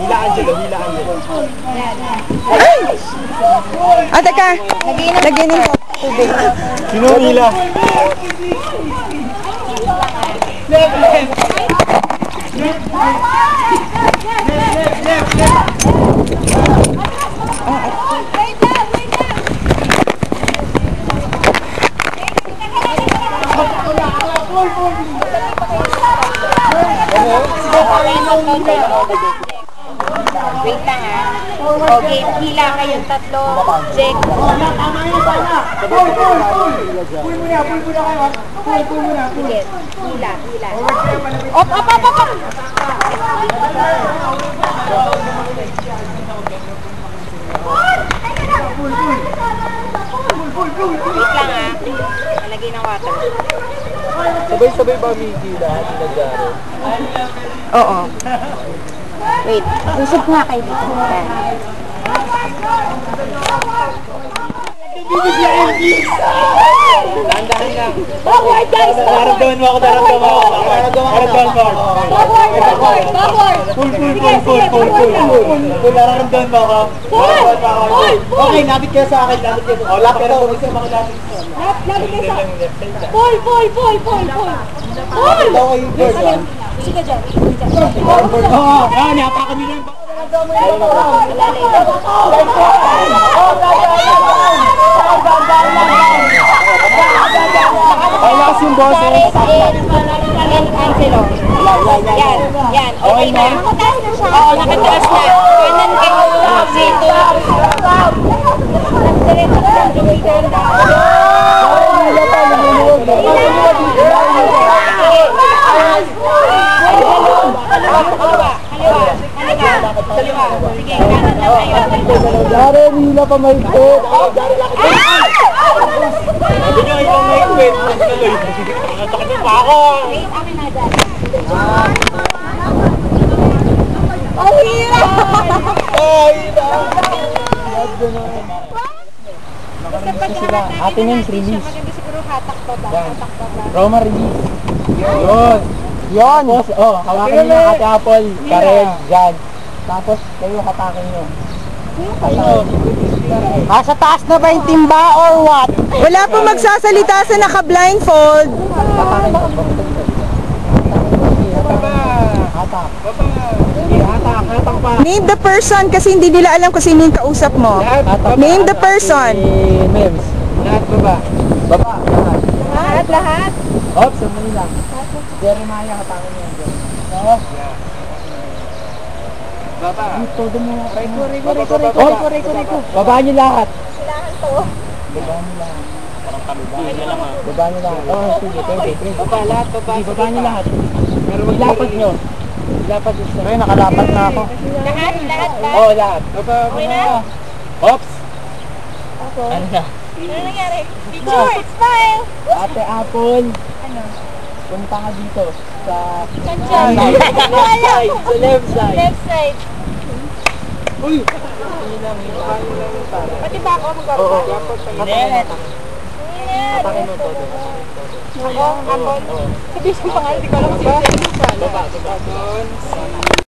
Hila Angelo, hila Angelo. Ah, teka. Lagyanin ko tubig. Sino ang hila? Wait lang ah. Okay, hila kayong tatlo. Check. Sige, hila, hila. Op, op, op, op, op. Wait lang ah. Malagay ng water. Sabay-sabay ba Miggy lahat? Oo. Wait, usap nga kayo dito. Yan. Dahan-dahan lang. Backward guys! Naramdaman mo ako, naramdaman mo ako. Naramdaman mo ako. Backward, backward, backward! Full, full, full, full, full, full, full. Full, nararamdaman mo ako. Full. Okay, lapit ka sa akin, lapit ka sa akin. Oh, lapit ka sa akin. Lapit ka sa akin. Labi ka sa... Full, full, full, full, Sige dyan. Oo, ah, niyapakan nila yung Ay, lakas yung boses. And, Angelo. Yan, yan. Okay na. Oo, nakataas na. Kanan kayo. Dito. Diretso ka lang. Dumigan na. Kaliwa. Kaliwa. Kaliwa. Kaliwa. Sige, kanan na kayo. Dare, nila pa may foot. Sabi nyo, ikaw may foot. Nakasakit pa ako. Na dyan. Ang hirap! Basta pag hatak Atin yung release. maganda siguro hatak ba? Hatak ba? Roma release. Yun. Yun. Tapos, oh, hawakan niyo yung ate apple. Karen, dyan. Tapos, kayo hatakin nyo. Nasa taas na ba yung timba or what? Wala pong magsasalita sa naka-blindfold. Name the person kasi hindi nila alam kung sino yung kausap mo. Name the person. Si Mems. Lahat baba. Baba. Lahat. Lahat, lahat. Oops, sandali lang. Jeremiah, yan. Jeremiah. Oo. Baba. Todo mo. Reko, reko, reko, reko, reko, reko, reko. Baba niyo lahat. Kailangan to. Baba niyo lahat. Baba niyo lahat. Oo, sige, sige, sige. Baba lahat, baba. Baba niyo lahat. Pero ilapat niyo. Ilapat niyo. Pero nakalapat na ako. Lahat, lahat, lahat. Oo, lahat. Baba, Okay na? Oops. Ano na? Ano nangyari? Picture, smile. Ate Apple. Ano? Punta ka dito sa siya? left side, sa left side. Left side. Uy! Hindi lang, hindi lang yung para. Pati ba ako magkakaroon? Oo. Hindi. Atakin mo todo. Ako, ako. Sabi sa pangalan, di ko alam kung sino. Baba, baba. Doon.